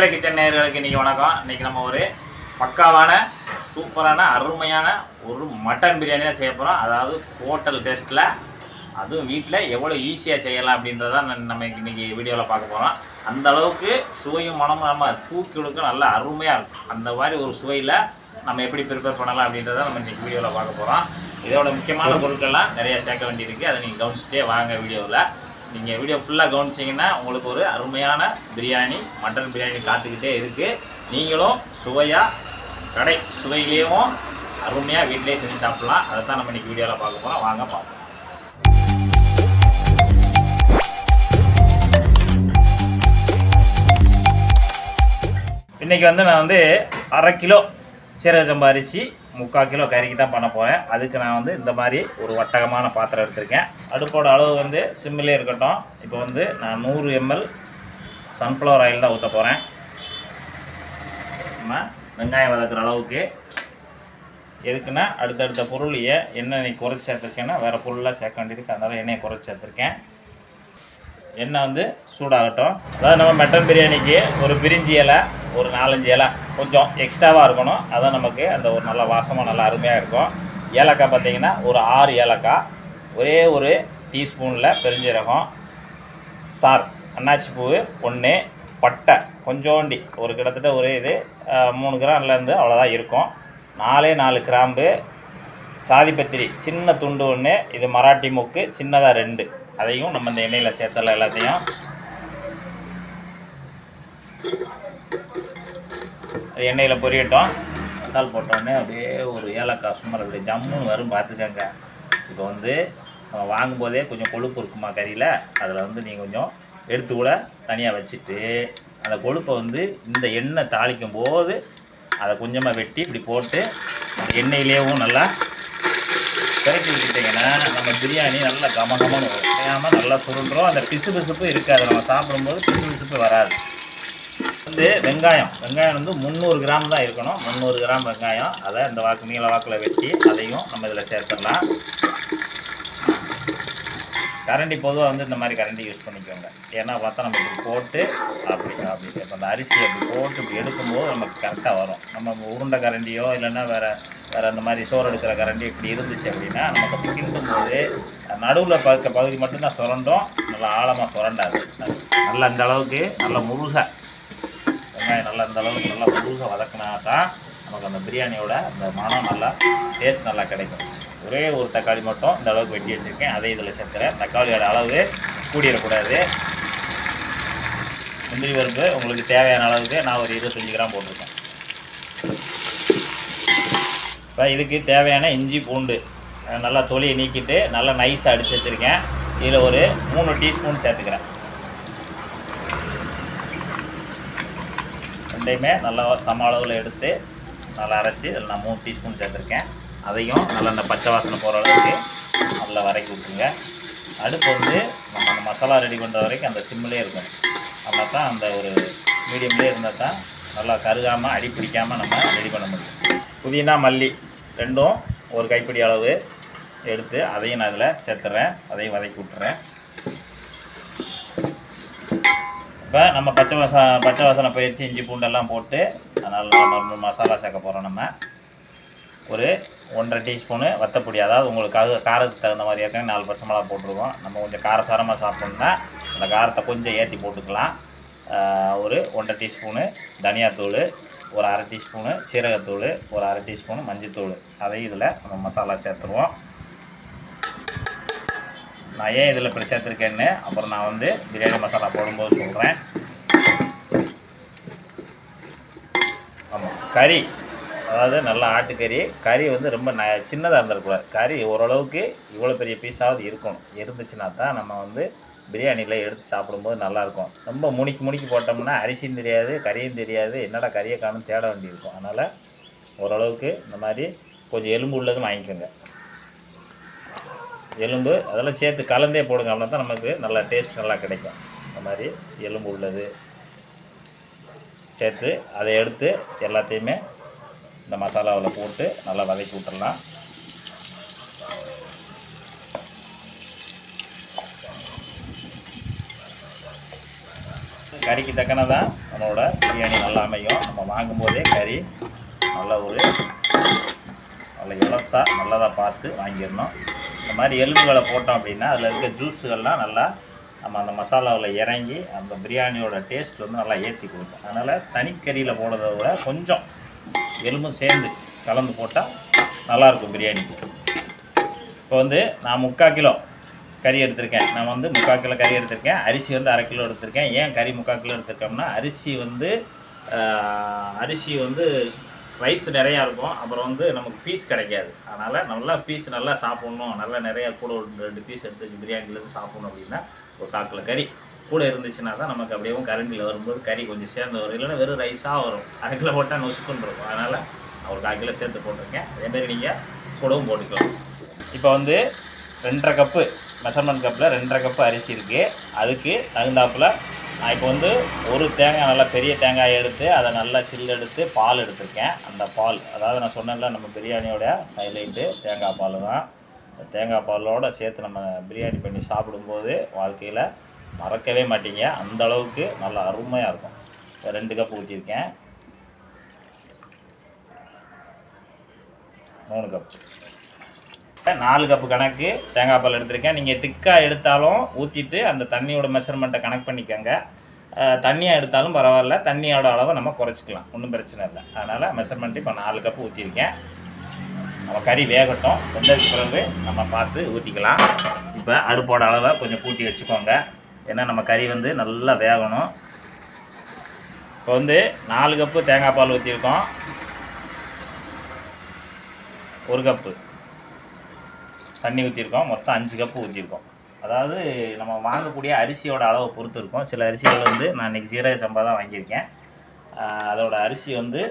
டீக்கடை கிச்சன் நேர்களுக்கு இன்னைக்கு வணக்கம். இன்னைக்கு நம்ம ஒரு பக்காவான சூப்பரான அருமையான ஒரு மட்டன் பிரியாணி தான் செய்ய போகிறோம் அதாவது ஹோட்டல் டெஸ்ட்டில் அதுவும் வீட்டில் எவ்வளோ ஈஸியாக செய்யலாம் அப்படின்றத நம்ம இன்னைக்கு வீடியோவில் பார்க்க போகிறோம் அந்த அளவுக்கு சுவையும் மனமும் நம்ம தூக்கி கொடுக்க நல்லா அருமையாக இருக்கும். அந்த மாதிரி ஒரு சுவையில் நம்ம எப்படி ப்ரிப்பேர் பண்ணலாம் அப்படின்றத நம்ம இன்றைக்கி வீடியோவில் பார்க்க போகிறோம் இதோட முக்கியமான பொருட்கள்லாம் நிறையா சேர்க்க வேண்டியிருக்கு. அதை நீங்கள் கவனிச்சுட்டே வாங்க வீடியோவில் நீங்கள் வீடியோ ஃபுல்லாக கவனிச்சிங்கன்னா உங்களுக்கு ஒரு அருமையான பிரியாணி மட்டன் பிரியாணி காத்துக்கிட்டே இருக்குது நீங்களும் சுவையாக கடை சுவையிலேயும் அருமையாக வீட்டிலேயே செஞ்சு சாப்பிட்லாம். அதை தான் நம்ம இன்றைக்கி வீடியோவில் பார்க்க போகிறோம் வாங்க பார்ப்போம். இன்றைக்கி வந்து நான் வந்து அரை கிலோ சீரக சம்பா அரிசி முக்கால் கிலோ கறிக்கு தான் பண்ண போகிறேன் அதுக்கு நான் வந்து இந்த மாதிரி ஒரு வட்டகமான பாத்திரம் எடுத்திருக்கேன். அடுப்போட அளவு வந்து சிம்மிலே இருக்கட்டும். இப்போ வந்து நான் நூறு எம்எல் சன்ஃப்ளவர் ஆயில் தான் ஊற்ற போகிறேன் நம்ம வெங்காயம் வதக்குற அளவுக்கு. எதுக்குன்னா அடுத்தடுத்த பொருளையே எண்ணெய் நீ குறைச்சி சேர்த்துருக்கேன்னா வேறு பொருளாக சேர்க்க வேண்டியதுக்கு அதனால் எண்ணெயை குறைச்சி சேர்த்துருக்கேன். எண்ணெய் வந்து சூடாகட்டும். அதாவது நம்ம மட்டன் பிரியாணிக்கு ஒரு பிரிஞ்சி இலை ஒரு நாலஞ்சு இலை. கொஞ்சம் எக்ஸ்ட்ராவாக இருக்கணும். அதான் நமக்கு அந்த ஒரு நல்ல வாசமாக நல்லா அருமையாக இருக்கும். ஏலக்காய் பார்த்திங்கன்னா ஒரு ஆறு ஏலக்காய். ஒரே ஒரு டீஸ்பூனில் பெருஞ்சீரகம் ஸ்டார் அன்னாச்சி பூ ஒன்று பட்டை கொஞ்சோண்டி. ஒரு கிட்டத்தட்ட ஒரு இது மூணு கிராம்லேருந்து அவ்வளோதான் இருக்கும். நாலே நாலு கிராம்பு சாதிப்பத்திரி சின்ன துண்டு ஒன்று இது மராட்டி மூக்கு சின்னதாக ரெண்டு. அதையும் நம்ம இந்த எண்ணெயில் சேர்த்தலாம் எல்லாத்தையும். எண்ணெயில் பொரியட்டும். மசால் போட்டோடனே அப்படியே ஒரு ஏலக்காய் சுமார் அப்படியே ஜம்முன்னு வரும் பார்த்துக்கங்க. இப்போ வந்து நம்ம வாங்கும்போதே கொஞ்சம் கொழுப்பு இருக்குமா கறியில்? அதில் வந்து நீங்கள் கொஞ்சம் எடுத்து கூட தனியாக வச்சுட்டு அந்த கொழுப்பை வந்து இந்த எண்ணெய் தாளிக்கும் போது அதை கொஞ்சமாக வெட்டி இப்படி போட்டு அந்த எண்ணெயிலேயும் நல்லா கரைச்சி விட்டுட்டிங்கன்னா நம்ம பிரியாணி நல்லா கமகமன்னு வரும். நல்லா சுருண்டுறோம் அந்த பிசு பிசுப்பு இருக்காது. நம்ம சாப்பிடும்போது பிசு பிசுப்பு வராது. வந்து வெங்காயம். வெங்காயம் வந்து முந்நூறு கிராம் தான் இருக்கணும். முந்நூறு கிராம் வெங்காயம். அதை இந்த வாக்கு நீள வாக்கில் வச்சு அதையும் நம்ம இதில் சேர்த்துடலாம் கரண்டி பொதுவாக வந்து இந்த மாதிரி கரண்டி யூஸ் பண்ணிக்கோங்க. ஏன்னா பார்த்தா நம்ம இப்படி போட்டு அப்படி அப்படி இப்போ அந்த அரிசி அப்படி போட்டு இப்படி எடுக்கும்போது நமக்கு கரெக்டாக வரும். நம்ம உருண்டை கரண்டியோ இல்லைன்னா வேறு வேறு அந்த மாதிரி சோறு எடுக்கிற கரண்டி இப்படி இருந்துச்சு அப்படின்னா நமக்கு அப்படி கிண்டும் போது நடுவில் பார்க்க பகுதி மட்டும்தான் சுரண்டும். நல்லா ஆழமாக சுரண்டாது. நல்லா இந்த அளவுக்கு நல்லா முருக வெங்காயம் நல்லா இந்த அளவுக்கு நல்லா முழுக வதக்கினா தான் நமக்கு அந்த பிரியாணியோட அந்த மனம் நல்லா டேஸ்ட் நல்லா கிடைக்கும். ஒரே ஒரு தக்காளி மட்டும் இந்த அளவுக்கு வெட்டி வச்சுருக்கேன். அதை இதில் சேர்த்துறேன் தக்காளியோட அளவு கூடிடக்கூடாது. முந்திரி பருப்பு உங்களுக்கு தேவையான அளவுக்கு நான் ஒரு இருபத்தஞ்சி கிராம் போட்டிருக்கேன். இப்போ இதுக்கு தேவையான இஞ்சி பூண்டு நல்லா தொலியை நீக்கிட்டு நல்லா நைஸாக அடித்து வச்சுருக்கேன். இதில் ஒரு மூணு டீஸ்பூன் சேர்த்துக்கிறேன். ரெண்டையுமே நல்லா சம அளவில் எடுத்து நல்லா அரைச்சி அதில் நான் மூணு டீஸ்பூன் சேர்த்துருக்கேன். அதையும் நல்லா இந்த பச்சை வாசனை போகிற அளவுக்கு நல்லா வதக்கி விட்டுருங்க. அடுப்பு வந்து நம்ம அந்த மசாலா ரெடி பண்ணுற வரைக்கும் அந்த சிம்மிலே இருக்கும் அதனால் தான் அந்த ஒரு மீடியம்லேயே இருந்தால் தான் நல்லா கருகாமல் அடி பிடிக்காமல் நம்ம ரெடி பண்ண முடியும். புதினா மல்லி ரெண்டும் ஒரு கைப்பிடி அளவு எடுத்து அதையும் நான் அதில் சேர்த்துறேன். அதையும் வதக்கி விட்டுறேன். இப்போ நம்ம பச்சை வாச பச்சை வாசனை பயிற்சி இஞ்சி பூண்டெல்லாம் போட்டு அதனால் நம்ம மசாலா சேர்க்க போகிறோம் நம்ம. ஒரு ஒன்றரை டீஸ்பூனு வத்தப்பொடி. அதாவது உங்களுக்கு காரத்துக்கு தகுந்த மாதிரி ஏற்கனவே நாலு பச்சை மிளகா போட்டிருக்கோம். நம்ம கொஞ்சம் காரசாரமாக சாப்பிட்ணுன்னா அந்த காரத்தை கொஞ்சம் ஏற்றி போட்டுக்கலாம். ஒரு ஒன்றரை டீஸ்பூனு தனியாத்தூள் ஒரு அரை டீஸ்பூனு சீரகத்தூள் ஒரு அரை டீஸ்பூனு மஞ்சத்தூள். அதையும் இதில் நம்ம மசாலா சேர்த்துருவோம். நான் ஏன் இதில் இப்படி சேர்த்துருக்கேன்னு அப்புறம் நான் வந்து பிரியாணி மசாலா போடும்போது சொல்கிறேன் ஆமாம் கறி. அதாவது நல்லா ஆட்டுக்கறி. கறி வந்து ரொம்ப ந சின்னதாக இருந்திருக்கூடாது கறி ஓரளவுக்கு இவ்வளோ பெரிய பீஸாவது இருக்கணும். இருந்துச்சுன்னா தான் நம்ம வந்து பிரியாணியில் எடுத்து சாப்பிடும்போது நல்லாயிருக்கும். ரொம்ப முனிக்கு முனிக்கு போட்டோம்னா அரிசியும் தெரியாது கறியும் தெரியாது. என்னடா கறியை காணும் தேட வேண்டியிருக்கும். அதனால் ஓரளவுக்கு இந்த மாதிரி கொஞ்சம் எலும்பு உள்ளதும் வாங்கிக்கோங்க. எலும்பு அதெல்லாம் சேர்த்து கலந்தே போடுங்க அப்படின்னா தான் நமக்கு நல்லா டேஸ்ட் நல்லா கிடைக்கும். இந்த மாதிரி எலும்பு உள்ளது. சேர்த்து அதை எடுத்து எல்லாத்தையுமே இந்த மசாலாவில் போட்டு நல்லா வதக்கி விட்டுறலாம். கறிக்கு தக்கன தான் நம்மளோட பிரியாணி நல்லா அமையும். நம்ம வாங்கும்போதே கறி நல்ல ஒரு நல்ல இலசாக நல்லதாக பார்த்து வாங்கிடணும். இந்த மாதிரி எலும்புகளை போட்டோம் அப்படின்னா அதில் இருக்க ஜூஸுகள்லாம் நல்லா நம்ம அந்த மசாலாவில் இறங்கி அந்த பிரியாணியோட டேஸ்ட் வந்து நல்லா ஏற்றி கொடுக்கும். அதனால் தனிக்கறியில் போடுறத விட கொஞ்சம் எலும்பும் சேர்ந்து கலந்து போட்டால் நல்லாயிருக்கும் பிரியாணிக்கு இப்போ வந்து நான் முக்கால் கிலோ கறி எடுத்திருக்கேன். நான் வந்து முக்கால் கிலோ கறி எடுத்திருக்கேன். அரிசி வந்து அரை கிலோ எடுத்திருக்கேன். ஏன் கறி முக்கால் கிலோ எடுத்திருக்கோம்னா அரிசி வந்து அரிசி வந்து ரைஸ் நிறையா இருக்கும். அப்புறம் வந்து நமக்கு பீஸ் கிடைக்காது. அதனால் நல்லா பீஸ் நல்லா சாப்பிட்ணும். நல்லா நிறையா கூட ஒரு ரெண்டு பீஸ் எடுத்து பிரியாணிலேருந்து சாப்பிட்ணும் அப்படின்னா ஒரு காக்கில் கறி. கூட இருந்துச்சுன்னா தான் நமக்கு அப்படியே கரண்டியில் வரும்போது கறி கொஞ்சம் சேர்ந்து வரும். இல்லைன்னா வெறும் ரைஸாக வரும். அரை கிலோ போட்டால் நொசுக்குன்னு இருக்கும் அதனால் நான் ஒரு கால் கிலோ சேர்த்து போட்டிருக்கேன். அதேமாரி நீங்கள் சுடவும் போட்டுக்கலாம். இப்போ வந்து ரெண்டரை கப்பு மெஷர்மெண்ட் கப்பில் ரெண்டரை கப்பு அரிசி இருக்குது அதுக்கு தகுந்தாப்புல நான் இப்போ வந்து ஒரு தேங்காய் நல்லா பெரிய தேங்காய் எடுத்து அதை நல்லா சில்லு எடுத்து பால் எடுத்திருக்கேன். அந்த பால் அதாவது நான் சொன்னேன்ல நம்ம பிரியாணியோட ஹைலைட்டு தேங்காய் பால் தான் தேங்காய் பாலோடு சேர்த்து நம்ம பிரியாணி பண்ணி சாப்பிடும்போது வாழ்க்கையில் மறக்கவே மாட்டீங்க. அந்த அளவுக்கு நல்லா அருமையாக இருக்கும். ரெண்டு கப் ஊற்றியிருக்கேன் மூணு கப். நாலு கப்பு கணக்கு தேங்காய் பால் எடுத்திருக்கேன். நீங்கள் திக்காக எடுத்தாலும் ஊற்றிட்டு அந்த தண்ணியோட மெஷர்மெண்ட்டை கணக்கு பண்ணிக்கோங்க. தண்ணியாக எடுத்தாலும் பரவாயில்ல. தண்ணியோட அளவை நம்ம குறைச்சிக்கலாம். ஒன்றும் பிரச்சனை இல்லை. அதனால் மெஷர்மெண்ட் இப்போ நாலு கப்பு ஊற்றிருக்கேன் நம்ம கறி வேகட்டும். வெந்ததுக்கு பிறகு நம்ம பார்த்து ஊற்றிக்கலாம் இப்போ அடுப்போட அளவை கொஞ்சம் கூட்டி வச்சுக்கோங்க. ஏன்னா நம்ம கறி வந்து நல்லா வேகணும். இப்போ வந்து நாலு கப்பு தேங்காய் பால் ஊற்றிருக்கோம் ஒரு கப்பு தண்ணி ஊற்றிருக்கோம் மொத்தம் அஞ்சு கப்பு ஊற்றிருக்கோம் அதாவது நம்ம வாங்கக்கூடிய அரிசியோட அளவை பொறுத்து இருக்கும். சில அரிசிகள் வந்து நான் இன்றைக்கி சீரக சம்பா தான் வாங்கியிருக்கேன். அதோட அரிசி வந்து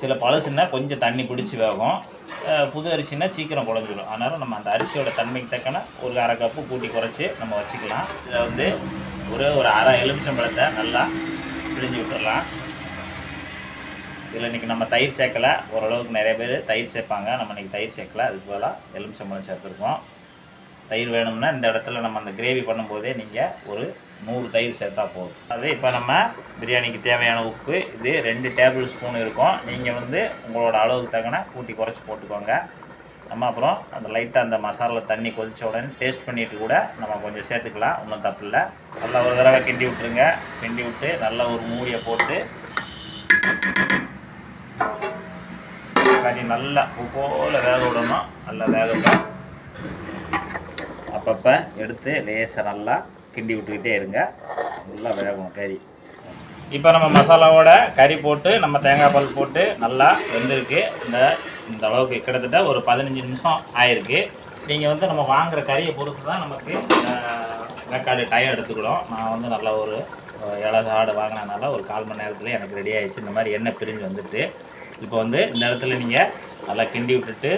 சில பழசுன்னா கொஞ்சம் தண்ணி பிடிச்சி வேகும். புது அரிசினா சீக்கிரம் குழஞ்சிடும் அதனால் நம்ம அந்த அரிசியோட தன்மைக்கு தக்கன ஒரு அரை கப்பு கூட்டி குறைச்சி நம்ம வச்சுக்கலாம். இதில் வந்து ஒரே ஒரு அரை எலுமிச்சம்பழத்தை நல்லா பிழிஞ்சு விட்டுடலாம் இதில் இன்றைக்கி நம்ம தயிர் சேர்க்கல. ஓரளவுக்கு நிறைய பேர் தயிர் சேர்ப்பாங்க. நம்ம இன்றைக்கி தயிர் சேர்க்கல. அதுக்கு பதிலாக எலுமிச்சம்பழம் சேர்த்துருக்கோம். தயிர் வேணும்னா இந்த இடத்துல நம்ம அந்த கிரேவி பண்ணும்போதே நீங்கள் ஒரு நூறு தயிர் சேர்த்தா போதும். அது இப்போ நம்ம பிரியாணிக்கு தேவையான உப்பு இது ரெண்டு டேபிள் ஸ்பூன் இருக்கும். நீங்கள் வந்து உங்களோட அளவுக்கு தக்கன கூட்டி குறைச்சி போட்டுக்கோங்க. நம்ம அப்புறம் அந்த லைட்டாக அந்த மசாலா தண்ணி கொதிச்ச உடனே டேஸ்ட் பண்ணிட்டு கூட நம்ம கொஞ்சம் சேர்த்துக்கலாம். ஒன்றும் தப்பு இல்லை. நல்லா ஒரு தடவை கிண்டி விட்டுருங்க. கிண்டி விட்டு நல்லா ஒரு மூடியை போட்டு கறி நல்லா போல வேக விடணும். நல்லா வேகட்டும். அப்பப்போ எடுத்து லேசாக நல்லா கிண்டி விட்டுக்கிட்டே இருங்க. நல்லா வேகும் கறி. இப்போ நம்ம மசாலாவோட கறி போட்டு நம்ம தேங்காய் பால் போட்டு நல்லா வெந்திருக்கு. இந்த இந்த அளவுக்கு கிட்டத்தட்ட ஒரு பதினஞ்சு நிமிஷம் ஆயிருக்கு. நீங்கள் வந்து நம்ம வாங்குற கறியை பொறுத்து தான் நமக்கு வேக்காடு டயம் எடுத்துக்கிடும். நான் வந்து நல்லா ஒரு இலகாடு ஆடு வாங்கினதுனால ஒரு கால் மணி நேரத்தில் எனக்கு ரெடி ஆகிடுச்சு இந்த மாதிரி எண்ணெய் பிரிஞ்சு வந்துட்டு. இப்போ வந்து இந்த இடத்துல நீங்கள் நல்லா கிண்டி விட்டுட்டு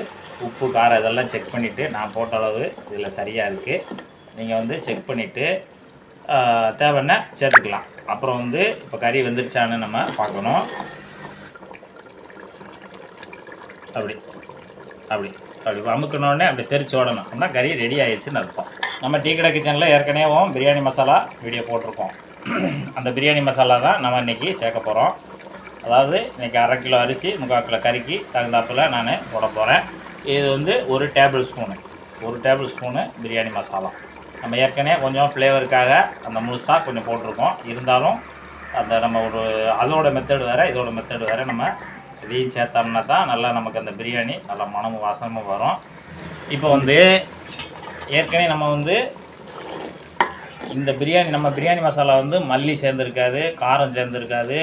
உப்பு காரம் இதெல்லாம் செக் பண்ணிவிட்டு நான் போட்ட அளவு இதில் சரியாக இருக்குது நீங்கள் வந்து செக் பண்ணிவிட்டு தேவைன்னா சேர்த்துக்கலாம். அப்புறம் வந்து இப்போ கறி வெந்துருச்சான்னு நம்ம பார்க்கணும். அப்படி அப்படி அப்படி அமுக்கினோடனே அப்படி தெரிச்சு ஓடணும். அப்படின்னா கறி ரெடி ஆயிடுச்சுன்னு அர்த்தம். நம்ம டீ கடை கிச்சனில் ஏற்கனவே பிரியாணி மசாலா வீடியோ போட்டிருக்கோம். அந்த பிரியாணி மசாலா தான் நம்ம இன்றைக்கி சேர்க்க போகிறோம் அதாவது இன்றைக்கி அரை கிலோ அரிசி முக்கால் கிலோ கறிக்கு தகுந்தாப்பில் நான் போட போகிறேன் இது வந்து ஒரு டேபிள் ஸ்பூனு ஒரு டேபிள் ஸ்பூனு பிரியாணி மசாலா. நம்ம ஏற்கனவே கொஞ்சம் ஃப்ளேவருக்காக அந்த முழுசாக கொஞ்சம் போட்டிருக்கோம். இருந்தாலும் அந்த நம்ம ஒரு அதோட மெத்தடு வேறு இதோட மெத்தடு வேறு நம்ம இதையும் சேர்த்தோம்னா தான் நல்லா நமக்கு அந்த பிரியாணி நல்லா மனமும் வாசனமும் வரும். இப்போ வந்து ஏற்கனவே நம்ம வந்து இந்த பிரியாணி நம்ம பிரியாணி மசாலா வந்து மல்லி சேர்ந்துருக்காது காரம் சேர்ந்துருக்காது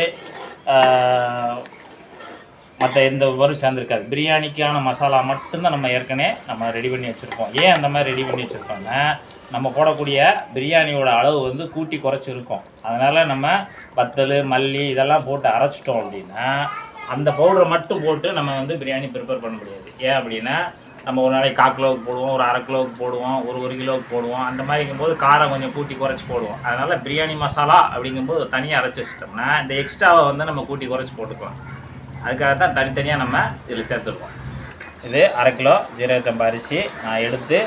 மற்ற எந்த வரும் சேர்ந்துருக்காது. பிரியாணிக்கான மசாலா மட்டும்தான் நம்ம ஏற்கனவே நம்ம ரெடி பண்ணி வச்சுருக்கோம். ஏன் அந்த மாதிரி ரெடி பண்ணி வச்சுருக்கோம்னா நம்ம போடக்கூடிய பிரியாணியோட அளவு வந்து கூட்டி குறைச்சி இருக்கும் அதனால் நம்ம வத்தல் மல்லி இதெல்லாம் போட்டு அரைச்சிட்டோம் அப்படின்னா அந்த பவுடரை மட்டும் போட்டு நம்ம வந்து பிரியாணி ப்ரிப்பேர் பண்ண முடியாது. ஏன் அப்படின்னா நம்ம ஒரு நாளைக்கு கால் கிலோவுக்கு போடுவோம் ஒரு அரை கிலோவுக்கு போடுவோம் ஒரு ஒரு கிலோவுக்கு போடுவோம். அந்த மாதிரிங்கும்போது காரம் கொஞ்சம் கூட்டி குறைச்சி போடுவோம். அதனால் பிரியாணி மசாலா அப்படிங்கும்போது தனியாக அரைச்சி வச்சிட்டோம்னா இந்த எக்ஸ்ட்ராவை வந்து நம்ம கூட்டி குறைச்சி போட்டுக்கலாம். அதுக்காக தான் தனித்தனியாக நம்ம இதில் சேர்த்துருக்கோம். இது அரை கிலோ ஜீரக சம்பா அரிசி. நான் எடுத்து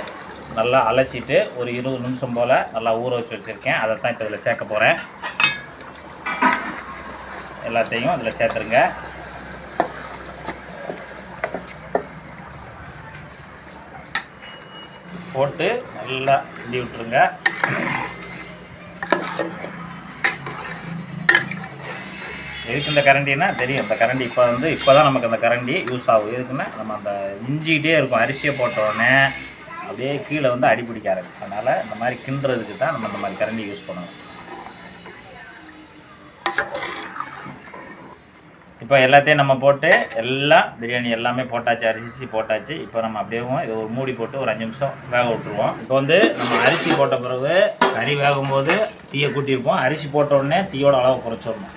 நல்லா அலசிட்டு ஒரு இருபது நிமிஷம் போல் நல்லா ஊற வச்சு வச்சுருக்கேன். அதை தான் இப்போ இதில் சேர்க்க போகிறேன் எல்லாத்தையும் அதில் சேர்த்துருங்க. போட்டு நல்லா கிண்டி விட்டுருங்க. எதுக்கு இந்த கரண்டின்னா தெரியும். இந்த கரண்டி இப்போ வந்து இப்போ தான் நமக்கு அந்த கரண்டி யூஸ் ஆகும். எதுக்குன்னா நம்ம அந்த இஞ்சிக்கிட்டே இருக்கும். அரிசியை போட்டோடனே அப்படியே கீழே வந்து அடி ஆரம்பிக்கும். அதனால் இந்த மாதிரி கிண்டுறதுக்கு தான் நம்ம இந்த மாதிரி கரண்டி யூஸ் பண்ணணும். இப்போ எல்லாத்தையும் நம்ம போட்டு எல்லாம் பிரியாணி எல்லாமே போட்டாச்சு அரிசி போட்டாச்சு. இப்போ நம்ம அப்படியே இது ஒரு மூடி போட்டு ஒரு அஞ்சு நிமிஷம் வேக விட்டுருவோம். இப்போ வந்து நம்ம அரிசி போட்ட பிறகு கறி வேகும்போது தீயை கூட்டியிருப்போம் அரிசி போட்ட உடனே தீயோட அளவு குறைச்சிடணும்.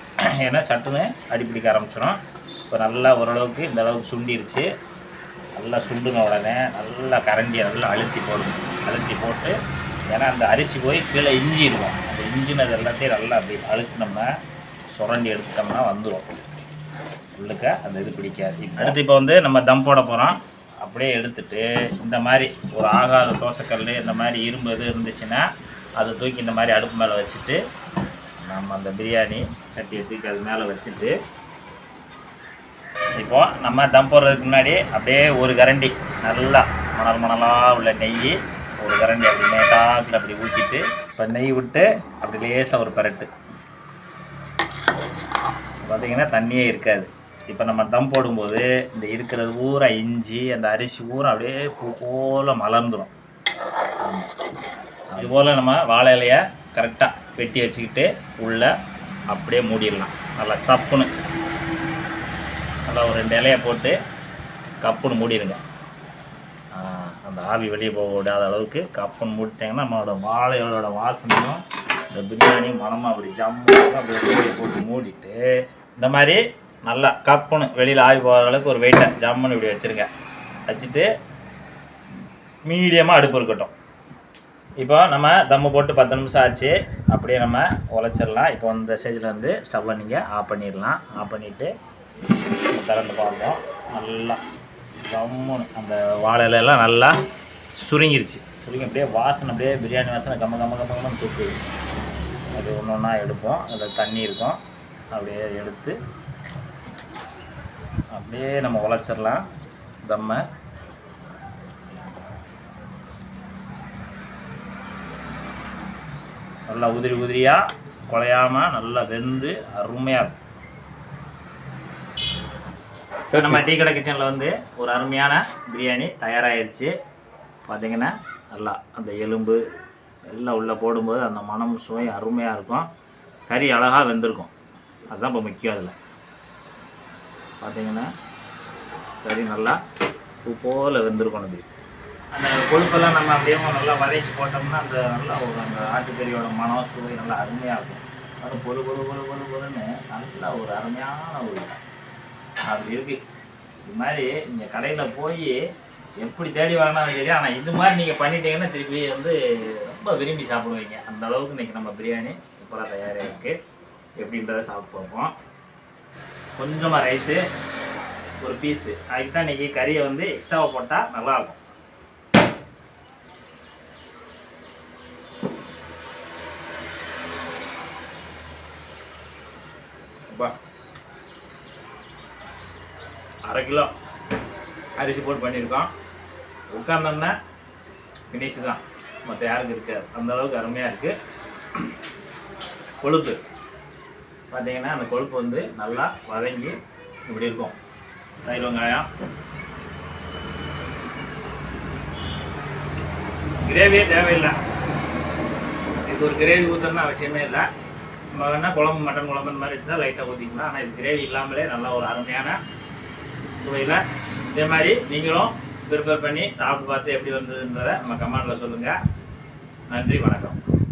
ஏன்னா சட்டுன்னு அடிப்பிடிக்க ஆரம்பிச்சிடும் இப்போ நல்லா ஓரளவுக்கு இந்த அளவுக்கு சுண்டிருச்சு. நல்லா சுண்டுன உடனே நல்லா கரண்டியை நல்லா அழுத்தி போடணும். அழுத்தி போட்டு ஏன்னா அந்த அரிசி போய் கீழே இஞ்சிடுவோம் அந்த இஞ்சினது எல்லாத்தையும் நல்லா அப்படி அழுத்தினோம்னா சுரண்டி எடுத்துட்டோம்னா வந்துடும் உள்ளுக்க அந்த இது பிடிக்காது. அடுத்து இப்போ வந்து நம்ம தம் போட போகிறோம் அப்படியே எடுத்துட்டு இந்த மாதிரி ஒரு ஆகாத தோசைக்கல் இந்த மாதிரி இரும்பு இது இருந்துச்சுன்னா அதை தூக்கி இந்த மாதிரி அடுப்பு மேலே வச்சுட்டு நம்ம அந்த பிரியாணி சட்டியை தூக்கி அது மேலே வச்சுட்டு இப்போது நம்ம தம் போடுறதுக்கு முன்னாடி அப்படியே ஒரு கரண்டி நல்லா மணல் மணலாக உள்ள நெய் ஒரு கரண்டி அப்படி மேட்டாக்கில் அப்படி ஊற்றிட்டு இப்போ நெய் விட்டு அப்படி லேசாக ஒரு பரட்டு. பார்த்தீங்கன்னா தண்ணியே இருக்காது. இப்போ நம்ம தம் போடும்போது இந்த இருக்கிறது ஊரா இஞ்சி அந்த அரிசி ஊரா அப்படியே பூ போல மலர்ந்துடும் இது போல் நம்ம வாழை இலையை கரெக்டாக வெட்டி வச்சுக்கிட்டு உள்ளே அப்படியே மூடிடலாம். நல்லா சப்புன்னு. நல்லா ஒரு ரெண்டு இலையை போட்டு கப்புன்னு மூடிடுங்க. அந்த ஆவி வெளியே போக விடாத அளவுக்கு கப்புன்னு மூடிட்டிங்கன்னா நம்மளோட வாழையோட வாசனையும் இந்த பிரியாணியும் மனமாக அப்படி ஜம்மு அப்படி போட்டு மூடிட்டு இந்த மாதிரி நல்லா கப்புன்னு வெளியில் ஆவி போகிற அளவுக்கு ஒரு வெயிட்டை ஜம்முன்னு இப்படி வச்சுருங்க. வச்சுட்டு மீடியமாக அடுப்பு இருக்கட்டும். இப்போ நம்ம தம்மு போட்டு பத்து நிமிஷம் ஆச்சு. அப்படியே நம்ம உழைச்சிடலாம். இப்போ இந்த ஸ்டேஜில் வந்து ஸ்டவ்வை நீங்கள் ஆஃப் பண்ணிடலாம். ஆஃப் பண்ணிவிட்டு திறந்து பார்ப்போம். நல்லா ஜம்முன்னு அந்த வாழை இலையெல்லாம் நல்லா சுருங்கிருச்சு. சுருங்கி அப்படியே வாசனை அப்படியே பிரியாணி வாசனை கம்ம கம்ம கம்ம கம்மன்னு தூக்குது. அது ஒன்று ஒன்றா எடுப்போம். அதில் தண்ணி இருக்கும். அப்படியே எடுத்து அப்படியே நம்ம உழைச்சிடலாம். தம்மை. நல்லா உதிரி உதிரியாக குழையாமல் நல்லா வெந்து அருமையாக இருக்கும். இப்போ நம்ம டீ கடை கிச்சனில் வந்து ஒரு அருமையான பிரியாணி தயாராகிருச்சு பார்த்தீங்கன்னா நல்லா அந்த எலும்பு எல்லாம் உள்ளே போடும்போது அந்த மனம் சுவை அருமையாக இருக்கும். கறி அழகாக வெந்திருக்கும். அதுதான் இப்போ முக்கியம் அதில். பார்த்தீங்கன்னா கறி நல்லா பூ போல் வெந்திருக்கணும் இது அந்த கொழுப்பெல்லாம் நம்ம அப்படியே நல்லா வதக்கி போட்டோம்னா அந்த நல்லா ஒரு அந்த ஆட்டுக்கறியோட மனம் சுவை நல்லா அருமையாக இருக்கும். அது பொறு பொறு பொறு பொழு பொழுன்னு நல்லா ஒரு அருமையான ஒரு அப்படி இருக்கு. இது மாதிரி நீங்கள் கடையில் போய் எப்படி தேடி வாங்கினாலும் சரி ஆனால் இது மாதிரி நீங்கள் பண்ணிட்டீங்கன்னா திருப்பி வந்து ரொம்ப விரும்பி சாப்பிடுவீங்க. அந்த அளவுக்கு இன்னைக்கு நம்ம பிரியாணி சூப்பராக தயாராக இருக்குது எப்படின்றத சாப்பிட்டு பார்ப்போம். கொஞ்சமாக ரைஸு ஒரு பீஸு அதுக்கு தான் இன்றைக்கி கறியை வந்து எக்ஸ்ட்ராவை போட்டால் நல்லாயிருக்கும். அரை கிலோ அரிசி போட்டு பண்ணியிருக்கோம். உட்காந்தோம்னா ஃபினிஷ் தான். மற்ற யாருக்கும் இருக்காது. அந்த அளவுக்கு அருமையாக இருக்குது கொழுப்பு. பார்த்தீங்கன்னா அந்த கொழுப்பு வந்து நல்லா வதங்கி இப்படி இருக்கும். தயிர் வெங்காயம். கிரேவியே தேவையில்லை. இது ஒரு கிரேவி ஊற்றணும்னு அவசியமே இல்லை. நம்ம வேணால் குழம்பு மட்டன் குழம்பு மாதிரி இருந்தால் லைட்டாக ஊற்றிக்கலாம் ஆனால் இது கிரேவி இல்லாமலே நல்லா ஒரு அருமையான சுவையில் இதே மாதிரி நீங்களும் ப்ரிப்பேர் பண்ணி சாப்பிட்டு பார்த்து எப்படி வந்ததுன்றதை நம்ம கமெண்டில் சொல்லுங்கள் நன்றி வணக்கம்.